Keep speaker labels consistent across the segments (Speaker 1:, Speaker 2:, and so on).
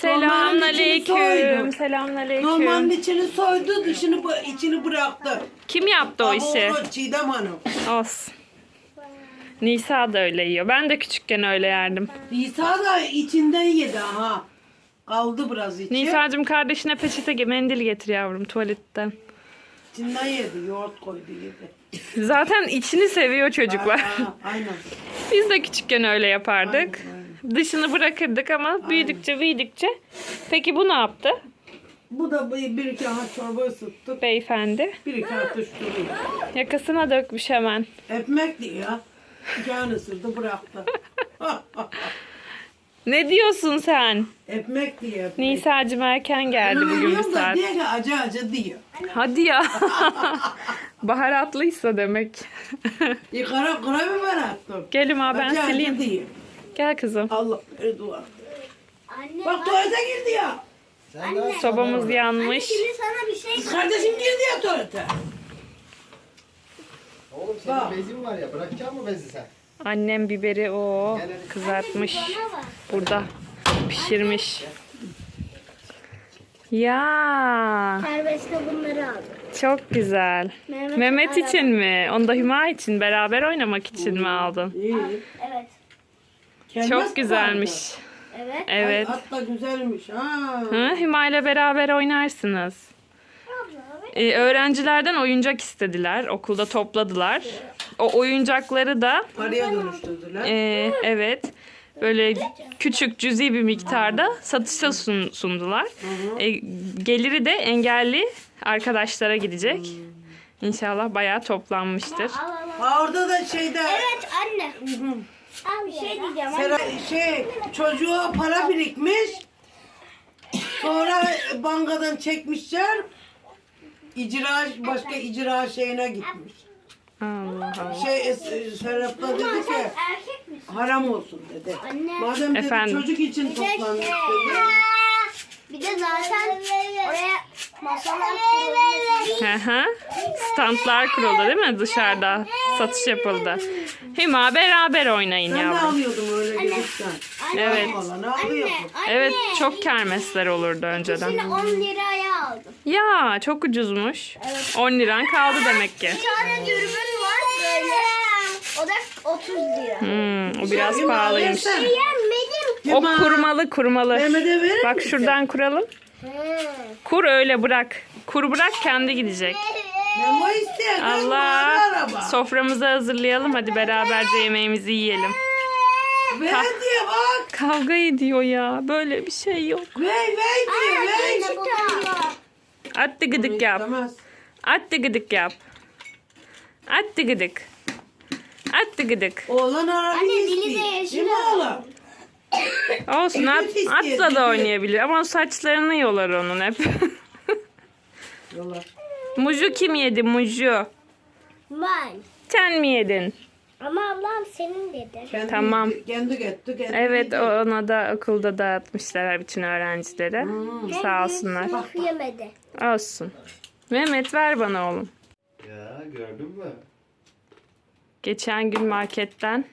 Speaker 1: Selamünaleyküm.
Speaker 2: soydu.
Speaker 1: Selamünaleyküm.
Speaker 2: Normalin içini soydu, dışını bu- içini bıraktı.
Speaker 1: Kim yaptı o
Speaker 2: Ama
Speaker 1: işi?
Speaker 2: onu Çiğdem Hanım.
Speaker 1: Olsun. Nisa da öyle yiyor. Ben de küçükken öyle yerdim.
Speaker 2: İsa da içinden yedi ha. Kaldı biraz içi.
Speaker 1: Nisa'cığım kardeşine peçete ge- mendil getir yavrum tuvaletten.
Speaker 2: İçinden yedi. Yoğurt koydu yedi.
Speaker 1: Zaten içini seviyor çocuklar.
Speaker 2: Ha, aynen.
Speaker 1: Biz de küçükken öyle yapardık.
Speaker 2: Aynen,
Speaker 1: Dışını bırakırdık ama büyüdükçe büyüdükçe. Peki bu ne yaptı
Speaker 2: Bu da bir, bir iki ha çorba ısıttık.
Speaker 1: beyefendi?
Speaker 2: Bir iki atıştırıyor.
Speaker 1: Yakasına dökmüş hemen.
Speaker 2: Ekmek diyor ya. Can ısırdı bıraktı.
Speaker 1: Ne diyorsun sen?
Speaker 2: ekmek diyor. Ekmek.
Speaker 1: Erken geldi bugün bir saat.
Speaker 2: ki acı acı diyor.
Speaker 1: Hadi ya. Baharatlıysa demek.
Speaker 2: Yıkara karabiber attım.
Speaker 1: Gelim abi ben
Speaker 2: acı
Speaker 1: sileyim.
Speaker 2: acı diyor.
Speaker 1: Gel kızım.
Speaker 2: Allah dua.
Speaker 3: Anne
Speaker 2: Bak tuvalete girdi ya.
Speaker 1: Sobamız yanmış.
Speaker 3: şimdi sana bir şey
Speaker 2: Kız kardeşim girdi ya tuvalete.
Speaker 4: Oğlum senin
Speaker 2: Bak.
Speaker 4: bezin var ya bırakacak mı bezi sen?
Speaker 1: Annem biberi o kızartmış.
Speaker 3: bana.
Speaker 1: Burada pişirmiş. Ya
Speaker 3: Serbestte bunları aldım.
Speaker 1: çok güzel.
Speaker 3: Mehmet,
Speaker 1: Mehmet için mi? Onu da Hüma için beraber oynamak için mi aldın?
Speaker 2: İyi. Kelmez
Speaker 1: Çok güzelmiş.
Speaker 3: Evet.
Speaker 1: Evet.
Speaker 2: At da güzelmiş. Ha.
Speaker 1: Hı, Hüma ile beraber oynarsınız. Ee, öğrencilerden oyuncak istediler. Okulda topladılar. O oyuncakları da
Speaker 2: Paraya dönüştürdüler.
Speaker 1: e, evet böyle küçük cüzi bir miktarda satışa sun- sundular. E, geliri de engelli arkadaşlara gidecek. İnşallah bayağı toplanmıştır.
Speaker 2: Orada da şeyde
Speaker 3: Evet anne. Bir şey diyeceğim. anne.
Speaker 2: Sera- şey çocuğa para birikmiş. Sonra bankadan çekmişler. İcra başka icra şeyine gitmiş.
Speaker 1: Allah Allah.
Speaker 2: Şey Serap da dedi ki
Speaker 3: erkek misin?
Speaker 2: haram olsun dedi. Madem dedi
Speaker 1: Efendim?
Speaker 2: çocuk için toplanmış dedi.
Speaker 3: Bir de zaten oraya masalar kurulmuş.
Speaker 1: Hı hı. Standlar kuruldu değil mi dışarıda? Satış yapıldı. Hüma beraber oynayın
Speaker 2: Ben de
Speaker 1: yavrum.
Speaker 2: alıyordum öyle gelirken.
Speaker 1: Evet.
Speaker 2: Alıyordum.
Speaker 3: Anne.
Speaker 1: Evet çok kermesler olurdu önceden.
Speaker 3: Şimdi 10 liraya aldım.
Speaker 1: Ya çok ucuzmuş. 10 liran kaldı demek ki.
Speaker 3: Bir tane dürbün var böyle. O da 30 lira.
Speaker 1: Hmm, o biraz pahalıymış.
Speaker 2: versene.
Speaker 1: O kurmalı kurmalı.
Speaker 2: Mehmet'e verir
Speaker 1: Bak
Speaker 2: misin?
Speaker 1: şuradan kuralım. Kur öyle bırak. Kur bırak kendi gidecek.
Speaker 2: Memo isteyen
Speaker 1: Allah.
Speaker 2: araba.
Speaker 1: Soframızı hazırlayalım hadi beraberce yemeğimizi yiyelim.
Speaker 2: Ver diye bak.
Speaker 1: Kavga ediyor ya. Böyle bir şey yok.
Speaker 2: Ver ver diye ver.
Speaker 1: At gıdık yap.
Speaker 2: İstemez.
Speaker 1: At gıdık yap. At gıdık. At gıdık.
Speaker 2: Oğlan arabayı
Speaker 3: Anne, dili de
Speaker 2: istiyor.
Speaker 3: yeşil
Speaker 2: Değil mi oğlum?
Speaker 1: Olsun at,
Speaker 2: istiyor,
Speaker 1: atla da oynayabilir ama saçlarını yolar onun hep.
Speaker 2: Yola.
Speaker 1: muju kim yedi muju?
Speaker 3: Ben.
Speaker 1: Sen mi yedin?
Speaker 3: Ama ablam senin dedi.
Speaker 2: Kendi,
Speaker 1: Tamam.
Speaker 2: Kendi gitti. Kendi
Speaker 1: Evet
Speaker 2: gitti.
Speaker 1: ona da okulda dağıtmışlar bütün öğrencilere. Sağ olsunlar.
Speaker 3: Sınıf yemedi.
Speaker 1: Olsun. Mehmet ver bana oğlum.
Speaker 4: Ya gördün mü?
Speaker 1: Geçen gün marketten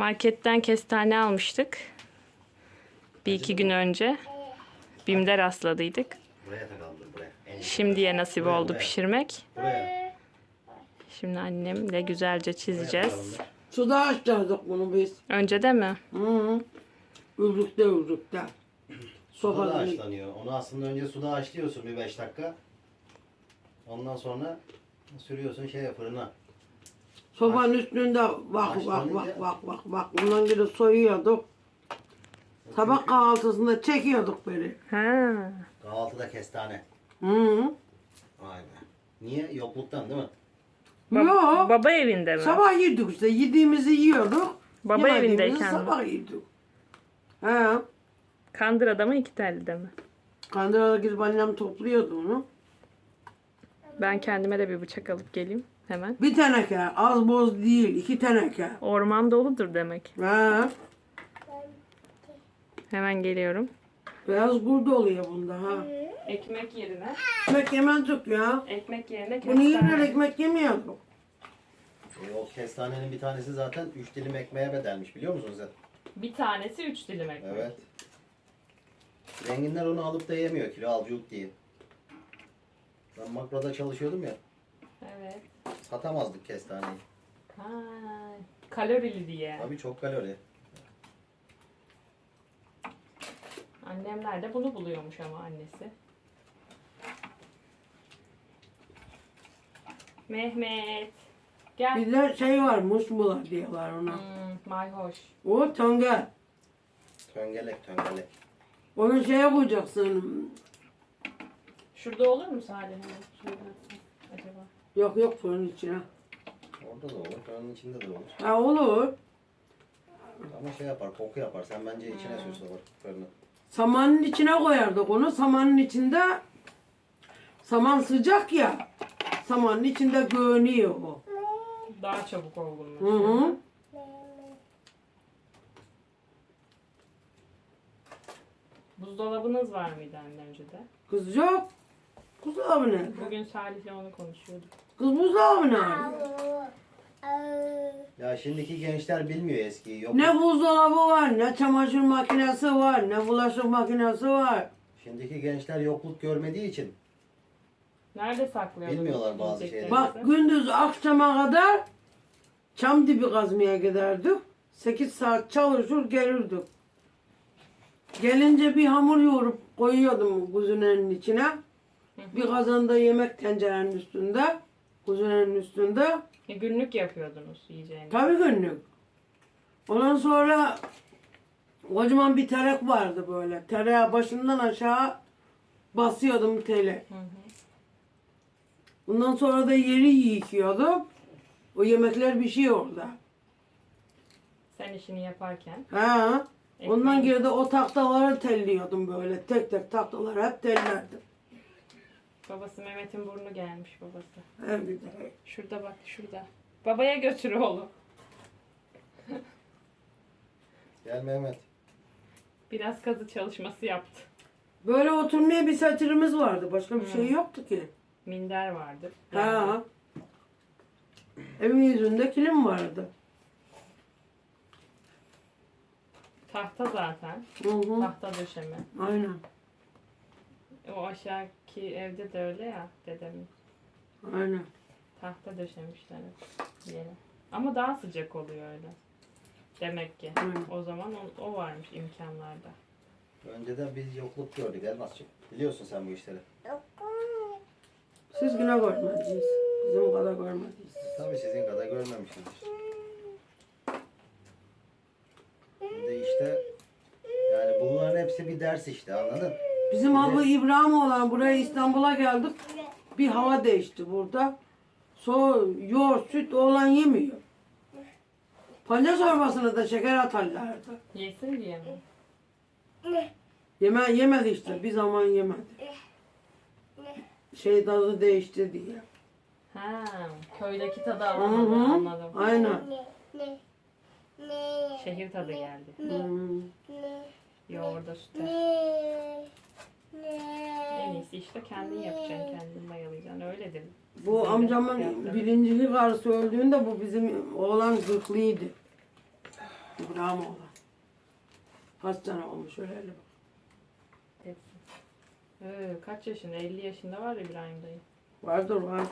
Speaker 1: marketten kestane almıştık. Bir iki gün önce. Bim'de rastladıydık.
Speaker 4: Buraya buraya.
Speaker 1: Şimdiye nasip oldu
Speaker 4: buraya.
Speaker 1: pişirmek.
Speaker 4: Buraya.
Speaker 1: Şimdi annemle güzelce çizeceğiz.
Speaker 2: Suda açtırdık bunu biz.
Speaker 1: Önce de mi?
Speaker 2: Hı hı. Ürlükte ürlükte.
Speaker 4: Suda da
Speaker 2: Sofada.
Speaker 4: haşlanıyor. Onu aslında önce suda haşlıyorsun bir 5 dakika. Ondan sonra sürüyorsun şeye fırına.
Speaker 2: Sobanın üstünde bak bak
Speaker 4: Haşlanınca-
Speaker 2: bak bak bak bak. Bundan gibi soyuyorduk. Sabah kahvaltısında çekiyorduk böyle.
Speaker 1: Ha.
Speaker 4: Kahvaltıda kestane.
Speaker 2: Hı
Speaker 4: be. Niye? Yokluktan değil mi?
Speaker 1: Ba-
Speaker 2: Yok.
Speaker 1: Baba evinde mi?
Speaker 2: Sabah yedik işte. Yediğimizi yiyorduk.
Speaker 1: Baba
Speaker 2: Yemediğimizi
Speaker 1: evindeyken mi?
Speaker 2: Sabah yedik. He.
Speaker 1: Kandıra'da mı iki telli'de mi?
Speaker 2: Kandıra'da gidip annem topluyordu onu.
Speaker 1: Ben kendime de bir bıçak alıp geleyim hemen.
Speaker 2: Bir teneke. Az boz değil. iki teneke.
Speaker 1: Orman doludur demek.
Speaker 2: He.
Speaker 1: Hemen geliyorum.
Speaker 2: Beyaz gurdu oluyor bunda ha.
Speaker 1: Ekmek yerine.
Speaker 2: Ekmek yemezdik ya.
Speaker 1: Ekmek yerine
Speaker 2: Bunu yerine ekmek yemiyorduk.
Speaker 4: E, o kestanenin bir tanesi zaten 3 dilim ekmeğe bedelmiş biliyor musunuz sen?
Speaker 1: Bir tanesi üç dilim ekmek.
Speaker 4: Evet. Zenginler onu alıp da yemiyor kilo alcılık diye. Ben makroda çalışıyordum ya.
Speaker 1: Evet.
Speaker 4: Satamazdık kestaneyi.
Speaker 1: Ha, kalorili diye.
Speaker 4: Tabii çok kalori.
Speaker 1: Annemler de bunu buluyormuş ama annesi. Mehmet. Gel.
Speaker 2: Bir de şey var musmula diyorlar ona.
Speaker 1: Hmm, mayhoş.
Speaker 2: O töngel.
Speaker 4: Töngelek töngelek.
Speaker 2: Onu şeye koyacaksın.
Speaker 1: Şurada olur mu Salih? Şurada acaba?
Speaker 2: Yok yok fırın içine.
Speaker 4: Orada da olur. Fırının içinde de olur.
Speaker 2: Ha olur.
Speaker 4: Ama şey yapar, koku yapar. Sen bence içine
Speaker 1: Hmm.
Speaker 4: süs olur fırını.
Speaker 2: Samanın içine koyardık onu. Samanın içinde saman sıcak ya. Samanın içinde görünüyor o.
Speaker 1: Daha çabuk
Speaker 2: Hı
Speaker 1: olgunlaşıyor.
Speaker 2: hı.
Speaker 1: Buzdolabınız var mıydı anne önceden?
Speaker 2: Kız yok. Buzdolabı nerede?
Speaker 1: Bugün Salih'le onu konuşuyorduk.
Speaker 2: Kız buzdolabı nerede?
Speaker 4: Ya şimdiki gençler bilmiyor eskiyi. Yok.
Speaker 2: Ne buzdolabı var, ne çamaşır makinesi var, ne bulaşık makinesi var.
Speaker 4: Şimdiki gençler yokluk görmediği için
Speaker 1: Nerede saklıyordunuz?
Speaker 4: Bilmiyorlar bazı
Speaker 1: yiyeceklerinizi?
Speaker 2: Bak gündüz akşama kadar çam dibi kazmaya giderdik. 8 saat çalışır gelirdik. Gelince bir hamur yoğurup koyuyordum kuzunenin içine. Bir kazanda yemek tencerenin üstünde. Kuzunenin üstünde.
Speaker 1: E, günlük yapıyordunuz yiyeceğinizi.
Speaker 2: Tabii günlük. Ondan sonra kocaman bir terek vardı böyle. Tereyağı başından aşağı basıyordum tele.
Speaker 1: Hı hı.
Speaker 2: Ondan sonra da yeri yıkıyordum. O yemekler pişiyor orada.
Speaker 1: Sen işini yaparken.
Speaker 2: Ha. Ondan
Speaker 1: Ekmeği-
Speaker 2: geri de o tahtaları telliyordum böyle. Tek tek tahtaları hep tellerdim.
Speaker 1: Babası Mehmet'in burnu gelmiş babası.
Speaker 2: Bir de.
Speaker 1: Şurada bak şurada. Babaya götür oğlum.
Speaker 4: gel Mehmet.
Speaker 1: Biraz kazı çalışması yaptı.
Speaker 2: Böyle oturmaya bir satırımız vardı. Başka bir şey yoktu ki.
Speaker 1: Minder vardı.
Speaker 2: Ha. Evin yüzünde kilim vardı.
Speaker 1: Tahta zaten.
Speaker 2: Hı hı.
Speaker 1: Tahta döşeme.
Speaker 2: Aynen.
Speaker 1: O aşağıki evde de öyle ya dedemin.
Speaker 2: Aynen.
Speaker 1: Tahta döşemişler hep yere. Ama daha sıcak oluyor öyle. Demek ki.
Speaker 2: Hı.
Speaker 1: O zaman o, o varmış imkanlarda.
Speaker 4: Önceden biz yokluk gördük Elmas'cığım. Biliyorsun sen bu işleri.
Speaker 2: Siz güne görmediniz. Bizim kadar görmediniz.
Speaker 4: Tabii sizin kadar görmemişizdir. Şimdi işte yani bunların hepsi bir ders işte anladın?
Speaker 2: Bizim abi İbrahim olan buraya İstanbul'a geldik. Bir hava değişti burada. So, yoğurt, süt olan yemiyor. Pancar çorbasına da şeker atarlardı.
Speaker 1: Yesin diye mi?
Speaker 2: Yeme, yemedi işte. Bir zaman yemedi. Şey tadı değişti diye.
Speaker 1: Ha, köydeki tadı
Speaker 2: Hı
Speaker 1: alamadı
Speaker 2: hı.
Speaker 1: anladım.
Speaker 2: Aynen.
Speaker 1: Şehir tadı geldi.
Speaker 2: Hmm.
Speaker 1: Yoğurda süte. En iyisi işte kendin yapacaksın, kendin mayalayacaksın. Öyledir.
Speaker 2: Bu
Speaker 1: Sizin
Speaker 2: amcamın
Speaker 1: hayatları.
Speaker 2: birincili karısı öldüğünde bu bizim oğlan zırhlıydı. İbrahim oğlan. Kaç olmuş öyle bak.
Speaker 1: Hepsi. Ee, kaç yaşında? 50 yaşında var İbrahim dayı.
Speaker 2: Vardır var.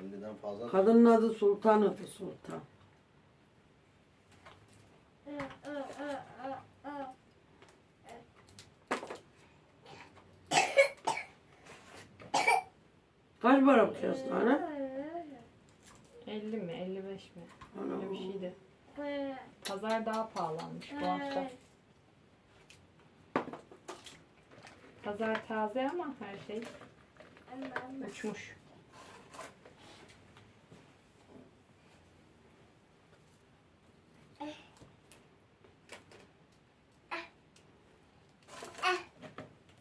Speaker 4: 50'den fazla.
Speaker 2: Kadının adı Sultan adı Sultan. Kaç para bu kestane?
Speaker 1: 50 mi? 55 mi? Öyle bir şeydi. Pazar daha pahalanmış bu hafta. Pazar taze ama her şey uçmuş.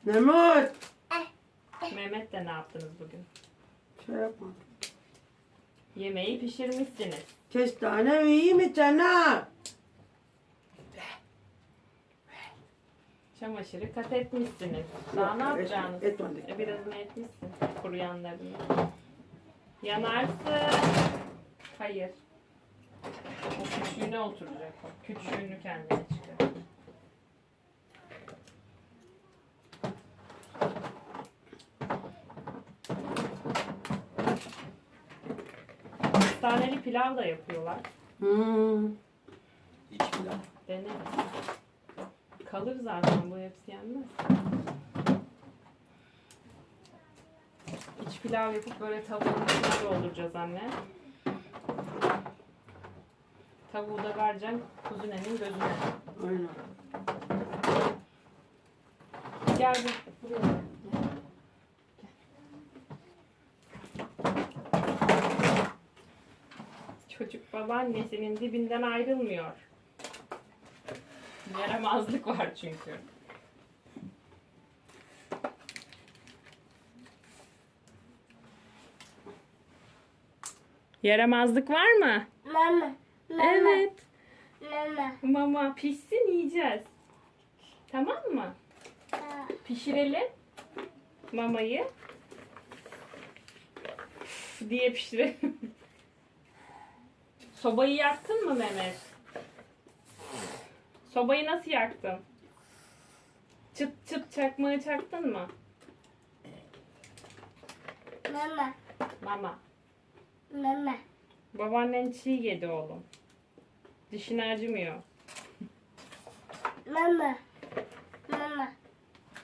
Speaker 2: Mehmet.
Speaker 1: Mehmet de ne yaptınız bugün?
Speaker 2: Şey yapma.
Speaker 1: Yemeği pişirmişsiniz.
Speaker 2: Kestane iyi mi cana?
Speaker 1: Çamaşırı kat etmişsiniz. Daha ne
Speaker 2: Yok,
Speaker 1: yapacaksınız?
Speaker 2: et- etmedik.
Speaker 1: E, birazını etmişsin. Kuruyanlarını. Yanarsın. Hayır. O küçüğüne oturacak. o. Küçüğünü kendine çıkar. Kestaneli pilav da yapıyorlar.
Speaker 2: Hmm.
Speaker 4: İç pilav.
Speaker 1: Dene. Kalır zaten bu hepsi yenmez. İç pilav yapıp böyle tavuğun içine dolduracağız anne. Tavuğu da vereceksin kuzunenin gözüne.
Speaker 2: Aynen.
Speaker 1: Gel bu- buraya. gel. Gel. Çocuk babaannesinin dibinden ayrılmıyor. Yaramazlık var çünkü. Yaramazlık var mı?
Speaker 3: Mama.
Speaker 1: Evet.
Speaker 3: Mama.
Speaker 1: Mama pişsin yiyeceğiz. Tamam mı? Pişirelim mamayı. Diye pişirelim. Sobayı yaktın mı Mehmet? Sobayı nasıl yaktın? Çıt çıt çakmağı çaktın mı?
Speaker 3: Mama.
Speaker 1: Mama.
Speaker 3: Mama.
Speaker 1: Babaannen çiğ yedi oğlum. Dişini acımıyor.
Speaker 3: Mama. Mama.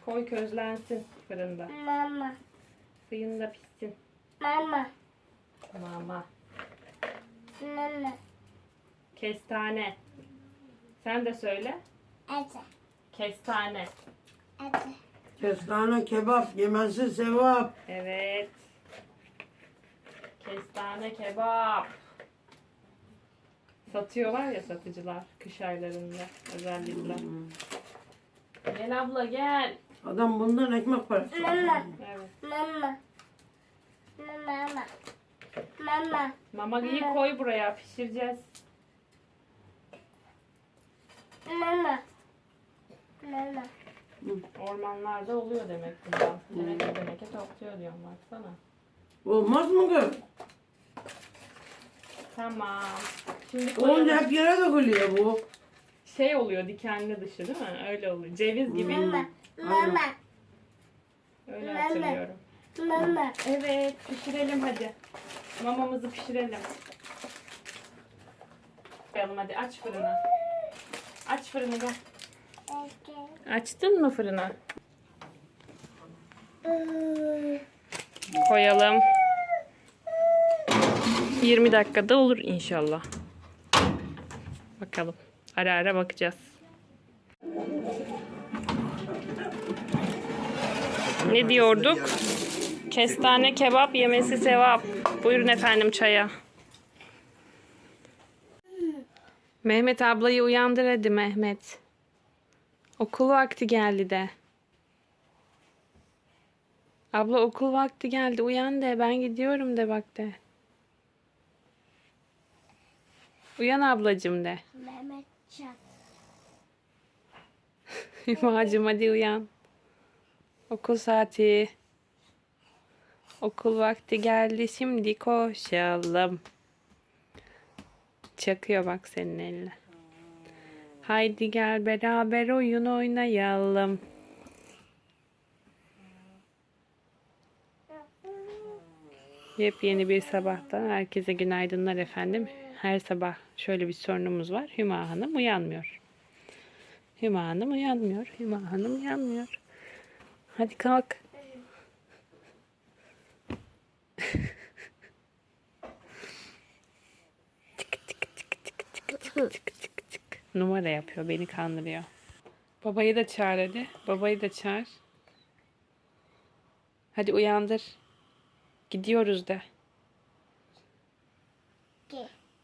Speaker 1: Koy közlensin fırında.
Speaker 3: Mama.
Speaker 1: Suyunda pişsin.
Speaker 3: Mama.
Speaker 1: Mama.
Speaker 3: Mama.
Speaker 1: Kestane. Sen de söyle.
Speaker 3: Ete.
Speaker 1: Kestane.
Speaker 3: Ete.
Speaker 2: Kestane kebap yemesi sevap.
Speaker 1: Evet. Kestane kebap. Satıyorlar ya satıcılar kış aylarında özellikle. Gel abla gel.
Speaker 2: Adam bundan ekmek parası.
Speaker 3: Mama.
Speaker 1: Evet.
Speaker 3: Mama. Mama.
Speaker 1: Mamayı koy buraya pişireceğiz.
Speaker 3: Mama. Mama.
Speaker 1: Ormanlarda oluyor demek bundan. Teneke teneke topluyor diyorum baksana.
Speaker 2: Olmaz mı kız?
Speaker 1: Tamam. Şimdi
Speaker 2: Olunca
Speaker 1: koyalım.
Speaker 2: hep yere dökülüyor bu.
Speaker 1: Şey oluyor dikenli dışı değil mi? Öyle oluyor. Ceviz gibi.
Speaker 3: Mama. Mama.
Speaker 1: Öyle
Speaker 3: Mama.
Speaker 1: hatırlıyorum.
Speaker 3: Mama.
Speaker 1: Evet pişirelim hadi. Mamamızı pişirelim. Koyalım hadi aç fırını. Aç fırını gel. Açtın mı fırını? Koyalım. 20 dakikada olur inşallah. Bakalım. Ara ara bakacağız. Ne diyorduk? Kestane kebap yemesi sevap. Buyurun efendim çaya. Mehmet ablayı uyandır hadi Mehmet. Okul vakti geldi de. Abla okul vakti geldi uyan de ben gidiyorum de bak de. Uyan ablacım de.
Speaker 3: Mehmet Çat.
Speaker 1: Hümacım hadi uyan. Okul saati. Okul vakti geldi şimdi koşalım. Çakıyor bak senin eline. Haydi gel beraber oyun oynayalım. Yepyeni bir sabahtan herkese günaydınlar efendim. Her sabah şöyle bir sorunumuz var. Hüma Hanım uyanmıyor. Hüma Hanım uyanmıyor. Hüma Hanım uyanmıyor. Hadi kalk. Numara yapıyor. Beni kandırıyor. Babayı da çağır hadi. Babayı da çağır. Hadi uyandır. Gidiyoruz de.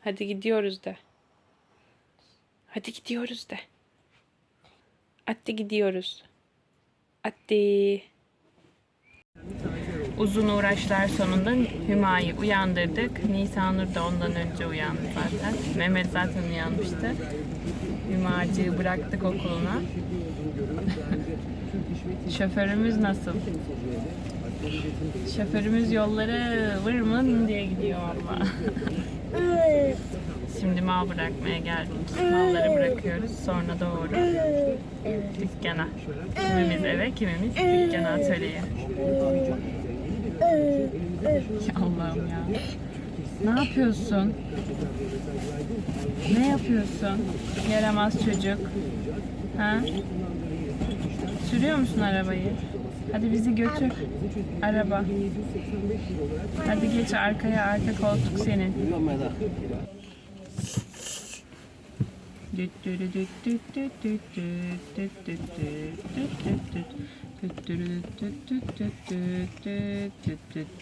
Speaker 1: Hadi gidiyoruz de. Hadi gidiyoruz de. Hadi gidiyoruz. Hadi. Uzun uğraşlar sonunda Hüma'yı uyandırdık. Nisanur da ondan önce uyandı zaten. Mehmet zaten uyanmıştı. Hümacığı bıraktık okuluna. Şoförümüz nasıl? Şoförümüz yolları vırmın diye gidiyor valla. Şimdi mal bırakmaya geldik. Malları bırakıyoruz. Sonra doğru dükkana. Kimimiz eve, kimimiz dükkana, atölyeye. Allah'ım ya. Ne yapıyorsun? Ne yapıyorsun? Yaramaz çocuk. Ha? Sürüyor musun arabayı? Hadi bizi götür. Araba. Hadi geç arkaya. Arka koltuk senin.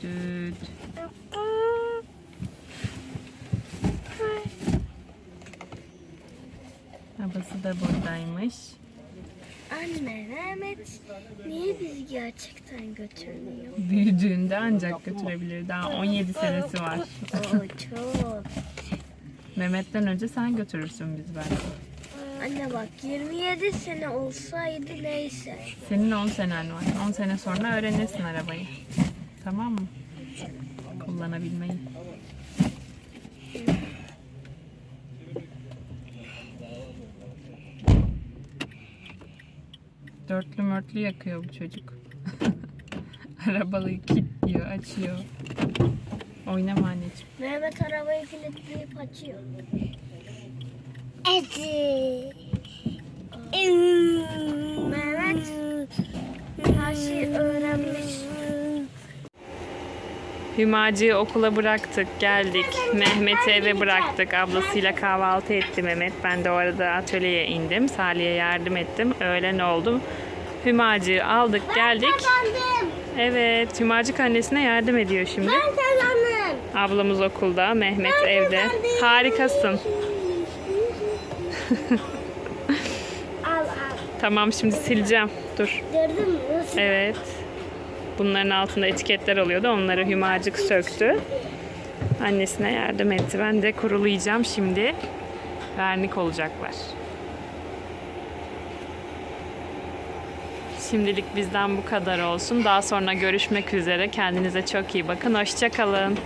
Speaker 1: Düt. Babası da buradaymış.
Speaker 3: Anne Mehmet niye bizi gerçekten götürmüyor?
Speaker 1: Büyüdüğünde ancak götürebilir. Daha 17 senesi var.
Speaker 3: Oo çok.
Speaker 1: Mehmet'ten önce sen götürürsün biz belki.
Speaker 3: Anne bak 27 sene olsaydı neyse.
Speaker 1: Senin 10 senen var. 10 sene sonra öğrenirsin arabayı. Tamam mı? Kullanabilmeyi. Dörtlü mörtlü yakıyor bu çocuk. Arabayı kilitliyor, açıyor. Oynama anneciğim.
Speaker 3: Mehmet arabayı kilitleyip açıyor. Ezi. Mehmet her şeyi öğrenmiş.
Speaker 1: Hümacı'yı okula bıraktık, geldik. Mehmet'i eve bıraktık. Ablasıyla kahvaltı etti Mehmet. Ben de o arada atölyeye indim. Salih'e yardım ettim. Öğlen oldu. Hümacı'yı aldık, geldik. Evet, Hümacık annesine yardım ediyor şimdi. Ablamız okulda, Mehmet evde. Harikasın.
Speaker 3: Al al.
Speaker 1: Tamam şimdi sileceğim. Dur.
Speaker 3: Gördün mü? Nasıl?
Speaker 1: Evet. Bunların altında etiketler oluyordu. Onları Hümacık söktü. Annesine yardım etti. Ben de kurulayacağım şimdi. Vernik olacaklar. Şimdilik bizden bu kadar olsun. Daha sonra görüşmek üzere. Kendinize çok iyi bakın. Hoşçakalın.